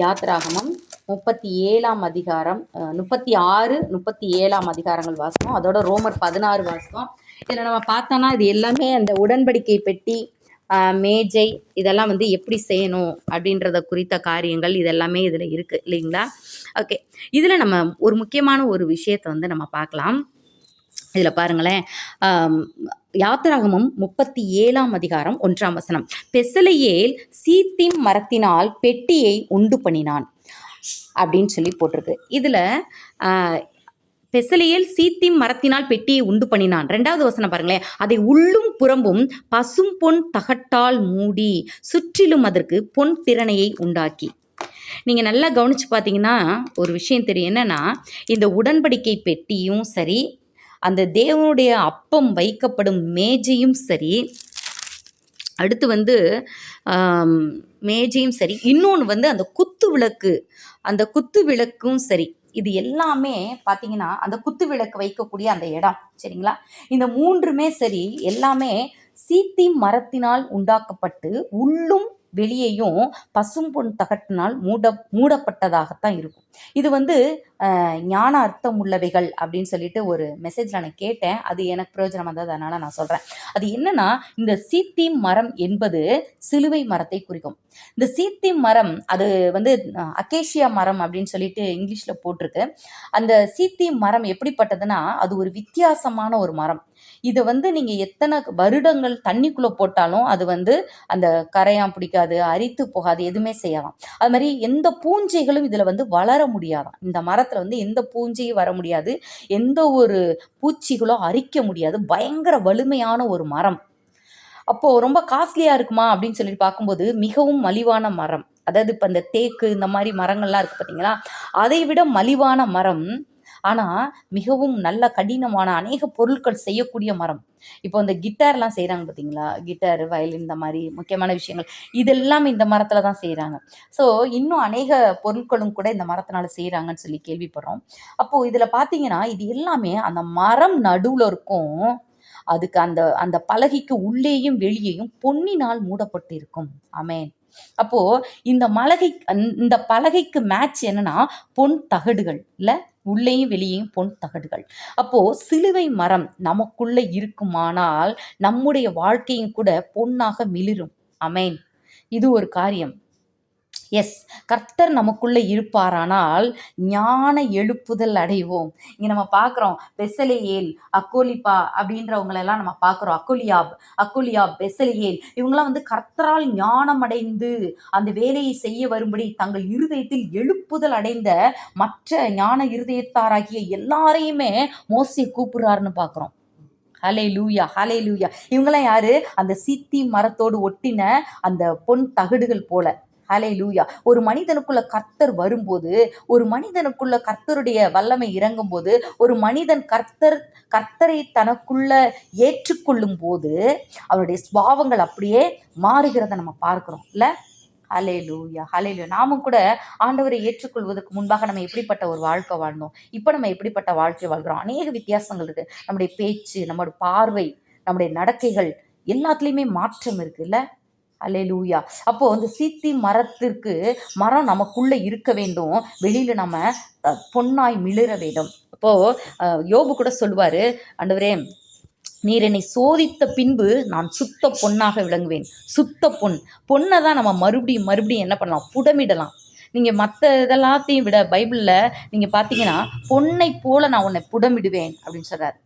யாத்ராகமம் முப்பத்தி ஏழாம் அதிகாரம் முப்பத்தி ஆறு முப்பத்தி ஏழாம் அதிகாரங்கள் வாசகம். அதோட ரோமர் பதினாறு வாசகம். இதில் நம்ம பார்த்தோன்னா இது எல்லாமே அந்த உடன்படிக்கை பெட்டி மேஜை இதெல்லாம் வந்து எப்படி செய்யணும் அப்படின்றத குறித்த காரியங்கள் இதெல்லாமே இதில் இருக்குது இல்லைங்களா? ஓகே. இதில் நம்ம ஒரு முக்கியமான ஒரு விஷயத்தை வந்து நம்ம பார்க்கலாம். இதில் பாருங்களேன். யாத்திராகமும் முப்பத்தி ஏழாம் அதிகாரம் ஒன்றாம் வசனம். பெசலையேல் சீத்திம் மரத்தினால் பெட்டியை உண்டு பண்ணினான். அப்படின்னு சொல்லி போட்டிருக்கு. இதில் பெசலியல் சீத்திம் மரத்தினால் பெட்டியை உண்டு பண்ணினான். ரெண்டாவது வசனம் பாருங்களேன். அதை உள்ளும் புறம்பும் பசும் பொன் தகட்டால் மூடி சுற்றிலும் அதற்கு பொன் திறனையை உண்டாக்கி. நீங்கள் நல்லா கவனிச்சு பார்த்தீங்கன்னா ஒரு விஷயம் தெரியும். என்னன்னா இந்த உடன்படிக்கை பெட்டியும் சரி அந்த தேவனுடைய அப்பம் வைக்கப்படும் மேஜையும் சரி அடுத்து வந்து மேஜையும் சரி இன்னொன்று வந்து அந்த குத்து விளக்கு அந்த குத்து விளக்கும் சரி இது எல்லாமே பார்த்தீங்கன்னா அந்த குத்து விளக்கு வைக்கக்கூடிய அந்த இடம் சரிங்களா? இந்த மூன்றுமே சரி எல்லாமே சீத்தி மரத்தினால் உண்டாக்கப்பட்டு உள்ளும் வெளியேயும் பசும்பொன் தகட்டினால் மூட மூடப்பட்டதாகத்தான் இருக்கும். இது வந்து ஞான அர்த்தம் உள்ளவைகள் அப்படின்னு சொல்லிட்டு ஒரு மெசேஜில் நான் கேட்டேன். அது எனக்கு பிரயோஜனம் வந்தது அதனால் நான் சொல்கிறேன் அது என்னன்னா இந்த சீத்தி மரம் என்பது சிலுவை மரத்தை குறிக்கும். இந்த சீத்தி மரம் அது வந்து அக்கேஷியா அகேஷியா மரம் அப்படின்னு சொல்லிட்டு இங்கிலீஷில் போட்டிருக்கு. அந்த சீத்தி மரம் எப்படிப்பட்டதுன்னா அது ஒரு வித்தியாசமான ஒரு மரம். இதை வந்து நீங்கள் எத்தனை வருடங்கள் தண்ணிக்குள்ளே போட்டாலும் அது வந்து அந்த கரையான் பிடிக்காது அரித்து போகாது எதுவுமே செய்யலாம். அது மாதிரி எந்த பூஞ்சைகளும் இதில் வந்து வளர முடியாதாம் இந்த மரத்தில் வந்து எந்த பூஞ்சையும் வர முடியாது. எந்த ஒரு பூச்சிகளும் அரிக்க முடியாது. பயங்கர வலிமையான ஒரு மரம். அப்போது ரொம்ப காஸ்ட்லியாக இருக்குமா அப்படின்னு சொல்லிட்டு பார்க்கும்போது மிகவும் மலிவான மரம். அதாவது இப்போ இந்த தேக்கு இந்த மாதிரி மரங்கள்லாம் இருக்குது பார்த்தீங்களா அதை விட மலிவான மரம் ஆனால் மிகவும் நல்ல கடினமான அநேக பொருட்கள் செய்யக்கூடிய மரம். இப்போ இந்த கிட்டார்லாம் செய்கிறாங்க பார்த்தீங்களா கிட்டார் வயலின் இந்த மாதிரி முக்கியமான விஷயங்கள். இதெல்லாம் இந்த மரத்தில் தான் செய்கிறாங்க ஸோ இன்னும் அநேக பொருட்களும் கூட இந்த மரத்தினால செய்கிறாங்கன்னு சொல்லி கேள்விப்படுறோம். அப்போது இதில் பார்த்தீங்கன்னா இது எல்லாமே அந்த மரம் நடுவில் இருக்கும். அதுக்கு அந்த அந்த பலகைக்கு உள்ளேயும் வெளியேயும் பொன்னினால் மூடப்பட்டு இருக்கும். அமேன் அப்போ இந்த மலகை இந்த பலகைக்கு மேட்ச் என்னன்னா பொன் தகடுகள் இல்லை உள்ளேயும் வெளியேயும் பொன் தகடுகள். அப்போ சிலுவை மரம் நமக்குள்ள இருக்குமானால் நம்முடைய வாழ்க்கையும் கூட பொன்னாக மிளிரும். அமேன் இது ஒரு காரியம். எஸ் கர்த்தர் நமக்குள்ள இருப்பாரானால் ஞான எழுப்புதல் அடைவோம். இங்கே நம்ம பார்க்குறோம் பெசலையேல் அக்கோலிப்பா அப்படின்றவங்களெல்லாம் நம்ம பார்க்குறோம். அக்கோலியாப் அக்கோலியாப் பெசலையேல் இவங்களாம் வந்து கர்த்தரால் ஞானம் அடைந்து அந்த வேலையை செய்ய வரும்படி தங்கள் இருதயத்தில் எழுப்புதல் அடைந்த மற்ற ஞான இருதயத்தாராகிய எல்லாரையுமே மோசியை கூப்பிடுறாருன்னு பார்க்குறோம். ஹலே லூயா ஹலே லூயா இவங்கெல்லாம் யாரு? அந்த சித்தி மரத்தோடு ஒட்டின அந்த பொன் தகடுகள் போல. ஹலே லூயா ஒரு மனிதனுக்குள்ள கர்த்தர் வரும்போது ஒரு மனிதனுக்குள்ள கர்த்தருடைய வல்லமை இறங்கும் போது ஒரு மனிதன் கர்த்தர் கர்த்தரை தனக்குள்ள ஏற்றுக்கொள்ளும் போது அவருடைய ஸ்வாவங்கள் அப்படியே மாறுகிறத நம்ம பார்க்கிறோம். இல்ல? ஹலே லூயா ஹலே லூயா நாமும் கூட ஆண்டவரை ஏற்றுக்கொள்வதற்கு முன்பாக நம்ம எப்படிப்பட்ட ஒரு வாழ்க்கை வாழ்ந்தோம்? இப்போ நம்ம எப்படிப்பட்ட வாழ்க்கை வாழ்கிறோம்? அநேக வித்தியாசங்கள் இருக்குது நம்முடைய பேச்சு நம்மளோட பார்வை நம்முடைய நடக்கைகள் எல்லாத்துலேயுமே மாற்றம் இருக்குல்ல அல்லே லூயா அப்போ அந்த சீத்தி மரத்திற்கு மரம் நமக்குள்ள இருக்க வேண்டும். வெளியில நம்ம பொன்னாய் மிளிர வேண்டும். அப்போ யோபு கூட சொல்லுவாரு ஆண்டவரே நீர் என்னை சோதித்த பின்பு நான் சுத்த பொண்ணாக விளங்குவேன். சுத்த பொன். பொண்ணை தான் நம்ம மறுபடியும் மறுபடியும் என்ன பண்ணலாம்? புடமிடலாம். நீங்கள் மற்ற இதெல்லாத்தையும் விட பைபிளில் நீங்கள் பார்த்தீங்கன்னா பொண்ணை போல நான் உன்னை புடமிடுவேன் அப்படின்னு சொல்றாரு.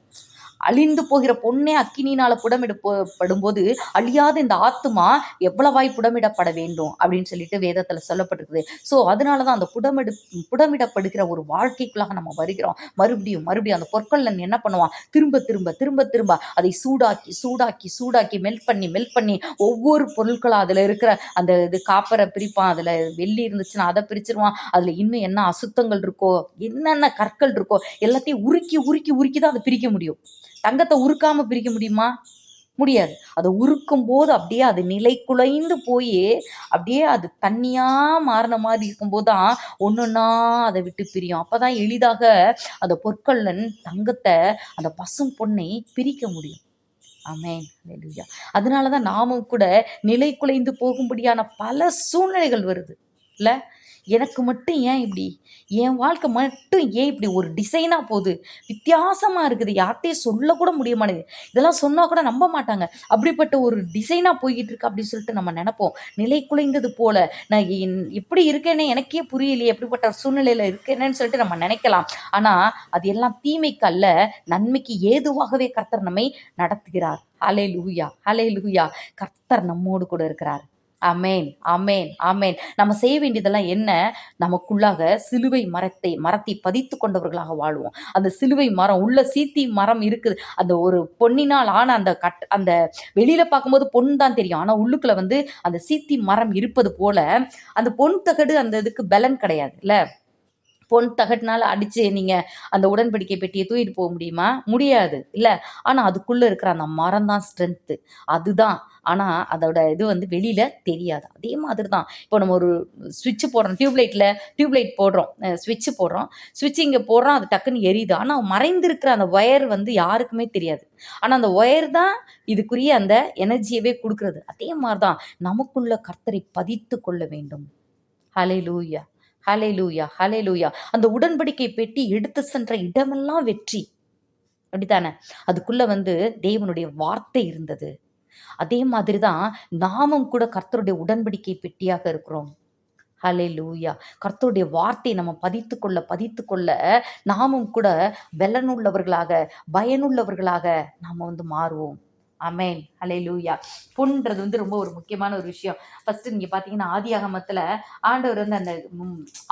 அழிந்து போகிற பொண்ணே அக்கினியினால் புடமிடப்படும் போது அழியாத இந்த ஆத்துமா எவ்வளவாய் புடமிடப்பட வேண்டும் அப்படின்னு சொல்லிட்டு வேதத்தில் சொல்லப்பட்டிருக்குது. ஸோ அதனால தான் அந்த புடமிடு புடமிடப்படுகிற ஒரு வாழ்க்கைக்குள்ளாக நம்ம வருகிறோம். மறுபடியும் மறுபடியும் அந்த பொற்கொள்ளன் என்ன பண்ணுவான்? திரும்ப திரும்ப திரும்ப திரும்ப அதை சூடாக்கி சூடாக்கி சூடாக்கி மெல்ட் பண்ணி மெல்ட் பண்ணி ஒவ்வொரு பொருட்களும் அதில் இருக்கிற அந்த இது காப்பரை பிரிப்பான். அதில் வெள்ளி இருந்துச்சுன்னா அதை பிரிச்சிருவான். அதில் இன்னும் என்ன அசுத்தங்கள் இருக்கோ என்னென்ன கற்கள் இருக்கோ எல்லாத்தையும் உருக்கி உருக்கி உருக்கி தான் அதை பிரிக்க முடியும். தங்கத்தை உருக்காம பிரிக்க முடியுமா? முடியாது. அதை உருக்கும் போது அப்படியே அது நிலை குலைந்து போய் அப்படியே அது தண்ணியா மாறின மாதிரி இருக்கும்போது தான் ஒன்றொன்னா அதை விட்டு பிரியும். அப்பதான் எளிதாக அந்த பொற்கொள்ளன் தங்கத்தை அந்த பசும் பொண்ணை பிரிக்க முடியும். ஆமேன். ஹalleluya. அதனால தான் நாமும் கூட நிலை குலைந்து போகும்படியான பல சூழ்நிலைகள் வருது. இல்ல? எனக்கு மட்டும் ஏன் இப்படி? என் வாழ்க்கை மட்டும் ஏன் இப்படி? ஒரு டிசைனாக போகுது. வித்தியாசமாக இருக்குது. யார்கிட்டையும் சொல்லக்கூட முடிய மாட்டேங்குது. இதெல்லாம் சொன்னால் கூட நம்ப மாட்டாங்க. அப்படிப்பட்ட ஒரு டிசைனாக போய்கிட்டு இருக்கு அப்படின்னு சொல்லிட்டு நம்ம நினைப்போம். நிலை குலைந்தது போல. நான் எப்படி இருக்கேனே? எனக்கே புரியலையே. எப்படிப்பட்ட சூழ்நிலையில் இருக்கேனேன்னு சொல்லிட்டு நம்ம நினைக்கலாம். ஆனால் அது எல்லாம் தீமைக்கு அல்ல. நன்மைக்கு ஏதுவாகவே கர்த்தர் நம்மை நடத்துகிறார். அலை லூயா ஹலே லூயா கர்த்தர் நம்மோடு கூட இருக்கிறார். அமேன் அமேன் அமேன் நம்ம செய்ய வேண்டியதெல்லாம் என்ன? நமக்குள்ளாக சிலுவை மரத்தை மரத்தை பதித்து கொண்டவர்களாக வாழ்வோம். அந்த சிலுவை மரம் உள்ள சீத்தி மரம் இருக்குது. அந்த ஒரு பொன்னினால் ஆன அந்த கட் அந்த வெளியில பார்க்கும்போது பொன் தான் தெரியும். ஆனா உள்ளுக்குள்ள வந்து அந்த சீத்தி மரம் இருப்பது போல அந்த பொன் தகடு அந்த இதுக்கு பலன் கிடையாதுல்ல பொன் தகட்டினால அடிச்சு நீங்க அந்த உடன்படிக்கை பெட்டியை தூக்கிட்டு போக முடியுமா? முடியாது. இல்ல. ஆனா அதுக்குள்ள இருக்கிற அந்த மரம் தான் ஸ்ட்ரென்த்து அதுதான். ஆனா அதோட இது வந்து வெளியில தெரியாது. அதே மாதிரி தான் இப்போ நம்ம ஒரு சுவிட்ச் போடுறோம். டியூப்லைட்ல டியூப்லைட் போடுறோம். சுவிட்ச் போடுறோம். சுவிட்ச் இங்கே போடுறோம். அது டக்குன்னு எரியுது. ஆனால் மறைந்திருக்கிற அந்த ஒயர் வந்து யாருக்குமே தெரியாது. ஆனால் அந்த ஒயர் தான் இதுக்குரிய அந்த எனர்ஜியவே கொடுக்கறது. அதே மாதிரி தான் நமக்குள்ள கர்த்தரை பதித்து கொள்ள வேண்டும். ஹலே லூயா ஹலே லூயா ஹலே லூயா அந்த உடன்படிக்கை பெட்டி எடுத்து சென்ற இடமெல்லாம் வெற்றி. அப்படித்தானே? அதுக்குள்ள வந்து தேவனுடைய வார்த்தை இருந்தது. அதே மாதிரி தான் நாமும் கூட கர்த்தருடைய உடன்படிக்கை பெட்டியாக இருக்கிறோம். ஹலே லூயா கர்த்தருடைய வார்த்தையை நம்ம பதித்து கொள்ள பதித்து கொள்ள நாமும் கூட வெள்ளனுள்ளவர்களாக பயனுள்ளவர்களாக நாம் வந்து மாறுவோம். அமேன் அலை லூயா பொன்றது வந்து ரொம்ப ஒரு முக்கியமான ஒரு விஷயம். ஃபர்ஸ்ட் நீங்க பாத்தீங்கன்னா ஆதி ஆண்டவர் வந்து அந்த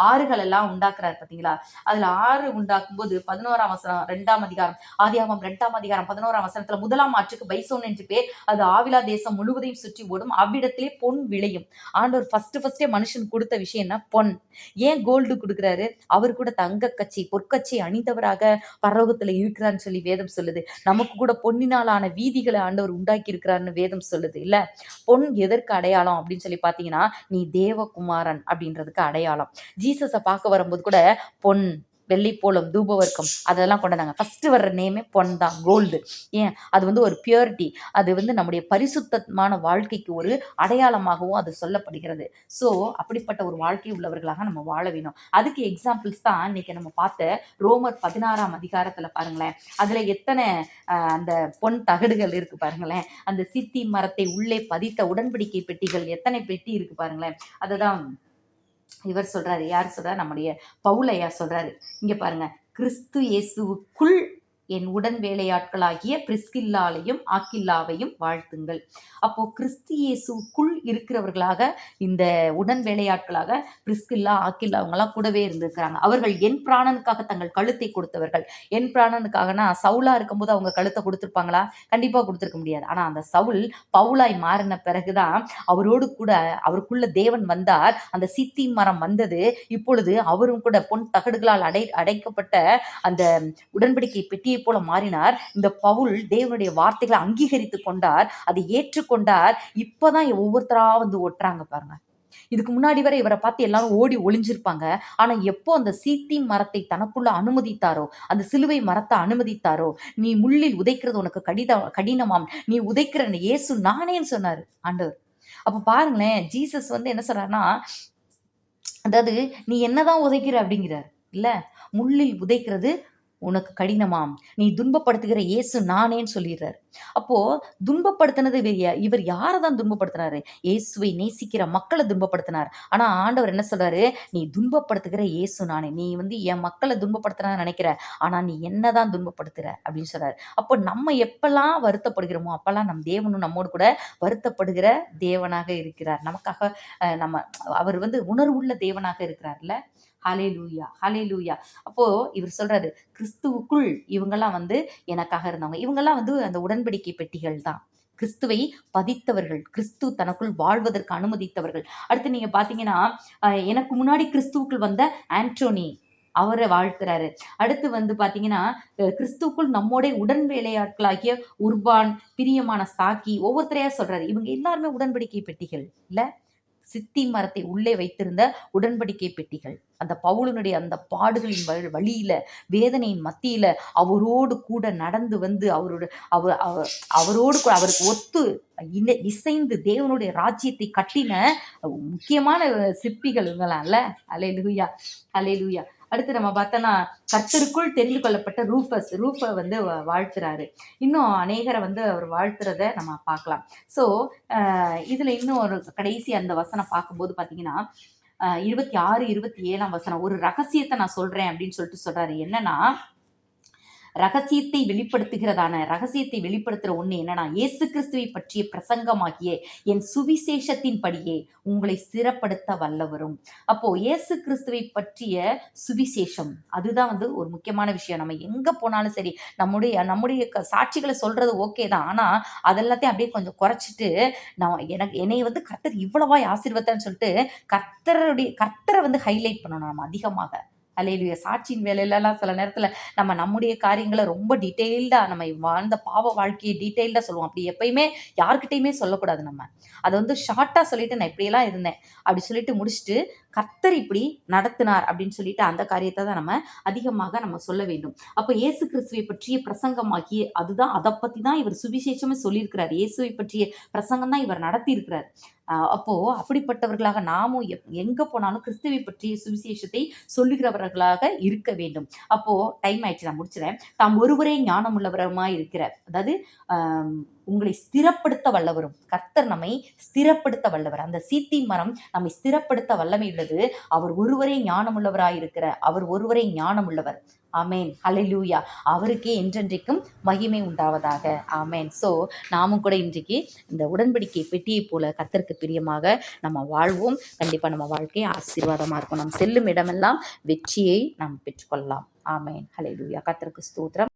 ஆறுகள் எல்லாம் உண்டாக்குறாரு பாத்தீங்களா? அதுல ஆறு உண்டாக்கும் போது பதினோராம் வசனம் ரெண்டாம் அதிகாரம் ஆதியாகம் ரெண்டாம் அதிகாரம் பதினோராம் வசனத்துல முதலாம் ஆற்றுக்கு பைசோன் என்று பேர் அது ஆவிலா தேசம் முழுவதையும் சுற்றி ஓடும் அவ்விடத்திலே பொன் விளையும். ஆண்டவர் ஃபர்ஸ்ட் ஃபர்ஸ்டே மனுஷன் கொடுத்த விஷயம் என்ன? பொன். ஏன் கோல்டு கொடுக்குறாரு? அவர் கூட தங்க கட்சி பொற்கட்சி அணிந்தவராக பரலோகத்துல இருக்கிறான்னு சொல்லி வேதம் சொல்லுது. நமக்கு கூட பொன்னினாலான வீதிகளை ஆண்டவர் உண்டாக்கி இருக்கிறாருன்னு வேதம் சொல்லுது. இல்ல? பொன் எதற்கு அடையாளம் அப்படின்னு சொல்லி பார்த்தீங்கன்னா நீ தேவகுமாரன் அப்படின்றதுக்கு அடையாளம். ஜீசஸை பார்க்க வரும்போது கூட பொன் வெள்ளிப்போளம் தூபவர்க்கம் அதெல்லாம் கொண்டாந்தாங்க. ஃபர்ஸ்ட் வர்ற நேமே பொன் தான் கோல்டு ஏன்? அது வந்து ஒரு பியூரிட்டி அது வந்து நம்முடைய பரிசுத்தமான வாழ்க்கைக்கு ஒரு அடையாளமாகவும் அது சொல்லப்படுகிறது. ஸோ அப்படிப்பட்ட ஒரு வாழ்க்கை உள்ளவர்களாக நம்ம வாழ வேணும். அதுக்கு எக்ஸாம்பிள்ஸ் தான் இன்னைக்கு நம்ம பார்த்த ரோமர் பதினாறாம் அதிகாரத்தில் பாருங்களேன். அதில் எத்தனை அந்த பொன் தகடுகள் இருக்கு பாருங்களேன். அந்த சித்தி மரத்தை உள்ளே பதித்த உடன்படிக்கை பெட்டிகள் எத்தனை பெட்டி இருக்கு பாருங்களேன். அதுதான் இவர் சொல்றாரு யார் சொல்றாரு? நம்முடைய பவுலையா சொல்றாரு. இங்க பாருங்க கிறிஸ்து இயேசுவுக்குள் என் உடன் வேலையாட்களாகிய பிரிஸ்கில்லாலையும் ஆக்கில்லாவையும் வாழ்த்துங்கள். அப்போ கிறிஸ்து இயேசுக்குள் இருக்கிறவர்களாக இந்த உடன் வேலையாட்களாக பிரிஸ்கில்லா ஆக்கில்லா அவங்களாம் கூடவே இருந்திருக்கிறாங்க. அவர்கள் என் பிராணனுக்காக தங்கள் கழுத்தை கொடுத்தவர்கள். என் பிராணனுக்காகனா சவுலா இருக்கும்போது அவங்க கழுத்தை கொடுத்துருப்பாங்களா? கண்டிப்பா கொடுத்துருக்க முடியாது. ஆனா அந்த சவுல் பவுலாய் மாறின பிறகுதான் அவரோடு கூட அவருக்குள்ள தேவன் வந்தார். அந்த சித்தி மரம் வந்தது. இப்பொழுது அவரும் கூட பொன் தகடுகளால் அடை அடைக்கப்பட்ட அந்த உடன்படிக்கை பெட்டியை போல மாறினார். இந்த பவுல் தேவனுடைய வார்த்தைகளை அங்கீகரித்து கொண்டார். அதை ஏற்றுக்கொண்டார். இப்பதான் ஒவ்வொருத்தரா வந்து ஒட்டுறாங்க பாருங்க. இதுக்கு முன்னாடி வரை இவரை பார்த்து எல்லாரும் ஓடி ஒளிஞ்சிருப்பாங்க. ஆனா எப்போ அந்த சீத்தி மரத்தை தனக்குள்ள அனுமதித்தாரோ அந்த சிலுவை மரத்தை அனுமதித்தாரோ நீ முள்ளில் உதைக்கிறது உனக்கு கடித கடினமாம். நீ உதைக்கிற இயேசு நானேன்னு சொன்னாரு. ஆண்டவர். அப்ப பாருங்களேன் ஜீசஸ் வந்து என்ன சொல்றாருன்னா அதாவது நீ என்னதான் உதைக்கிற? அப்படிங்கிறார். இல்ல முள்ளில் உதைக்கிறது உனக்கு கடினமாம். நீ துன்பப்படுத்துகிற இயேசு நானேன்னு சொல்லிடுறாரு. அப்போ துன்பப்படுத்தினது இவர் இவர் யாரை தான் துன்பப்படுத்தினாரு? இயேசுவை நேசிக்கிற மக்களை துன்பப்படுத்தினார். ஆனா ஆண்டவர் என்ன சொல்றாரு? நீ துன்பப்படுத்துகிற இயேசு நானே. நீ வந்து என் மக்களை துன்பப்படுத்தினா நினைக்கிற. ஆனா நீ என்னதான் துன்பப்படுத்துற அப்படின்னு சொல்றாரு. அப்போ நம்ம எப்பெல்லாம் வருத்தப்படுகிறோமோ அப்பெல்லாம் நம் தேவனும் நம்மோடு கூட வருத்தப்படுகிற தேவனாக இருக்கிறார். நமக்காக அஹ், நம்ம அவர் வந்து உணர்வுள்ள தேவனாக இருக்கிறார்ல. ஹலே லூயா ஹலே லூயா அப்போ இவர் சொல்றாரு கிறிஸ்துவுக்குள் இவங்கெல்லாம் வந்து எனக்காக இருந்தவங்க. இவங்கெல்லாம் வந்து அந்த உடன்படிக்கை பெட்டிகள் தான். கிறிஸ்துவை பதித்தவர்கள் கிறிஸ்து தனக்குள் வாழ்வதற்கு அனுமதித்தவர்கள். அடுத்து நீங்க பாத்தீங்கன்னா எனக்கு முன்னாடி கிறிஸ்துவுக்குள் வந்த ஆண்டோனி அவரை வாழ்த்துறாரு. அடுத்து வந்து பாத்தீங்கன்னா கிறிஸ்துக்குள் கிறிஸ்துவுக்குள் நம்மோட உடன் வேலையாட்களாகிய உர்பான் பிரியமான சாக்கி ஒவ்வொருத்தரையா சொல்றாரு. இவங்க எல்லாருமே உடன்படிக்கை பெட்டிகள் இல்ல? சித்தி மரத்தை உள்ளே வைத்திருந்த உடன்படிக்கை பெட்டிகள். அந்த பவுலனுடைய அந்த பாடுகளின் வ- வழியில வேதனையின் மத்தியில அவரோடு கூட நடந்து வந்து அவரோட அவர் அவரோடு கூட அவருக்கு ஒத்து இசைந்து தேவனுடைய ராஜ்யத்தை கட்டின முக்கியமான சிற்பிகள் இவங்களாம்ல அலே லூயா அலே லூயா அடுத்து நம்ம பார்த்தோன்னா கர்த்தருக்குள் தெரிந்து கொள்ளப்பட்ட ரூஃபஸ் ரூஃபை வந்து வாழ்த்துறாரு. இன்னும் அநேகரை வந்து அவர் வாழ்த்துறத நம்ம பார்க்கலாம். ஸோ இதில் இன்னும் ஒரு கடைசி அந்த வசனம் பார்க்கும்போது பார்த்தீங்கன்னா அஹ், இருபத்தி ஆறு இருபத்தி ஏழாம் வசனம் ஒரு ரகசியத்தை நான் சொல்றேன் அப்படின்னு சொல்லிட்டு சொல்றாரு. என்னன்னா ரகசியத்தை வெளிப்படுத்துகிறதான ரகசியத்தை வெளிப்படுத்துகிற ஒண்ணு என்னன்னா இயேசு கிறிஸ்துவை பற்றிய பிரசங்கமாகிய என் சுவிசேஷத்தின் படியே உங்களை சிறப்படுத்த வல்லவரும். அப்போ இயேசு கிறிஸ்துவை பற்றிய சுவிசேஷம் அதுதான் வந்து ஒரு முக்கியமான விஷயம். நம்ம எங்க போனாலும் சரி நம்முடைய நம்முடைய க- சாட்சிகளை சொல்றது ஓகே தான். ஆனா அதெல்லாத்தையும் அப்படியே கொஞ்சம் குறைச்சிட்டு நான் எனக்கு என்னை வந்து கர்த்தர் இவ்வளவா ஆசீர்வத்தான்னு சொல்லிட்டு கர்த்தருடைய கர்த்தரை வந்து ஹைலைட் பண்ணணும் நம்ம அதிகமாக. அலையிலுய சாட்சியின் வேலையிலலாம் சில நேரத்தில் நம்ம நம்முடைய காரியங்களை ரொம்ப டீட்டெயில்டாக நம்ம வாழ்ந்த பாவ வாழ்க்கையை டீட்டெயில்டாக சொல்லுவோம். அப்படி எப்பயுமே யார்கிட்டயுமே சொல்லக்கூடாது நம்ம. அதை வந்து ஷார்ட்டாக சொல்லிட்டு நான் இப்படியெல்லாம் இருந்தேன். அப்படி சொல்லிட்டு முடிச்சுட்டு கர்த்தர் இப்படி நடத்தினார் அப்படின்னு சொல்லிட்டு அந்த காரியத்தை தான் நம்ம அதிகமாக நம்ம சொல்ல வேண்டும். அப்போ இயேசு கிறிஸ்துவை பற்றிய பிரசங்கமாகி அதுதான் அதை பற்றி தான் இவர் சுவிசேஷமே சொல்லியிருக்கிறார். இயேசுவை பற்றிய பிரசங்கம் தான் இவர் நடத்தி இருக்கிறார் அப்போ அப்படிப்பட்டவர்களாக நாமும் எப்- எங்க போனாலும் கிறிஸ்துவை பற்றிய சுவிசேஷத்தை சொல்லுகிறவர்களாக இருக்க வேண்டும். அப்போ டைம் ஆயிடுச்சு நான் முடிச்சிடறேன் தாம் ஒருவரே ஞானம் உள்ளவருமாய் இருக்கிறார் அதாவது ஆஹ் உங்களை ஸ்திரப்படுத்த வல்லவரும். கர்த்தர் நம்மை ஸ்திரப்படுத்த வல்லவர். அந்த சீத்தி மரம் நம்மை ஸ்திரப்படுத்த வல்லமை உள்ளது. அவர் ஒருவரே ஞானம் இருக்கிற அவர் ஒருவரே ஞானம் உள்ளவர் ஆமேன். ஹalleluya. அவருக்கே என்றென்றைக்கும் மகிமை உண்டாவதாக. ஆமேன். ஸோ நாமும் கூட இன்றைக்கு இந்த உடன்படிக்கை பெட்டியை போல கர்த்தருக்கு பிரியமாக நம்ம வாழ்வோம். கண்டிப்பாக நம்ம வாழ்க்கை ஆசீர்வாதமாக இருக்கும் நாம் செல்லும் இடமெல்லாம் வெற்றியை நாம் பெற்றுக்கொள்ளலாம். ஆமேன். ஹalleluya. கர்த்தருக்கு ஸ்தோத்திரம்.